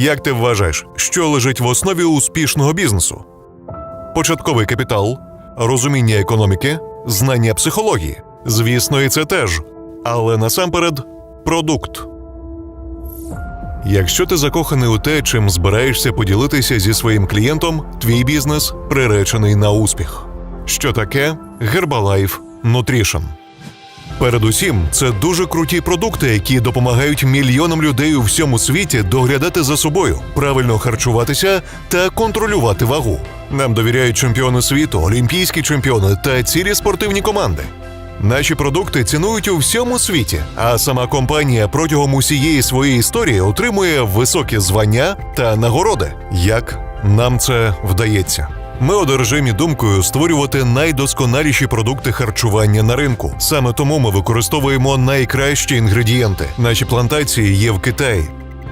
Як ти вважаєш, що лежить в основі успішного бізнесу? Початковий капітал, розуміння економіки, знання психології. Звісно, і це теж. Але насамперед продукт. Якщо ти закоханий у те, чим збираєшся поділитися зі своїм клієнтом, твій бізнес приречений на успіх. Що таке Herbalife Nutrition? Передусім, це дуже круті продукти, які допомагають мільйонам людей у всьому світі доглядати за собою, правильно харчуватися та контролювати вагу. Нам довіряють чемпіони світу, олімпійські чемпіони та цілі спортивні команди. Наші продукти цінують у всьому світі, а сама компанія протягом усієї своєї історії отримує високі звання та нагороди. Як нам це вдається? Ми одержимі думкою створювати найдосконаліші продукти харчування на ринку. Саме тому ми використовуємо найкращі інгредієнти. Наші плантації є в Китаї.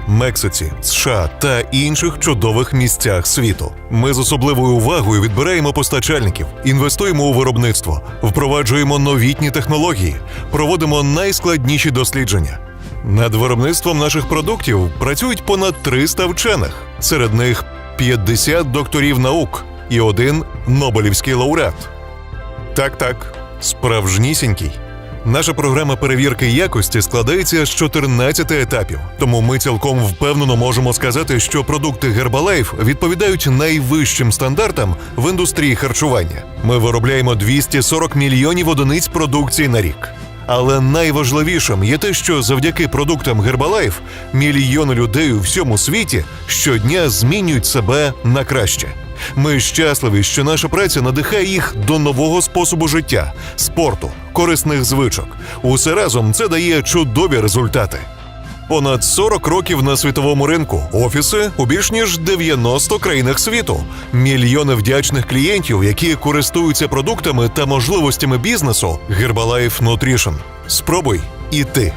Мексиці, США та інших чудових місцях світу. Ми з особливою увагою відбираємо постачальників, інвестуємо у виробництво, впроваджуємо новітні технології, проводимо найскладніші дослідження. Над виробництвом наших продуктів працюють понад 300 вчених, серед них 50 докторів наук і один Нобелівський лауреат. Так, так, справжнісінький. Наша програма перевірки якості складається з 14 етапів, тому ми цілком впевнено можемо сказати, що продукти Herbalife відповідають найвищим стандартам в індустрії харчування. Ми виробляємо 240 мільйонів одиниць продукції на рік. Але найважливішим є те, що завдяки продуктам Herbalife мільйони людей у всьому світі щодня змінюють себе на краще. Ми щасливі, що наша праця надихає їх до нового способу життя, спорту, корисних звичок. Усе разом це дає чудові результати. Понад 40 років на світовому ринку, офіси у більш ніж 90 країнах світу, мільйони вдячних клієнтів, які користуються продуктами та можливостями бізнесу Herbalife Nutrition. Спробуй і ти.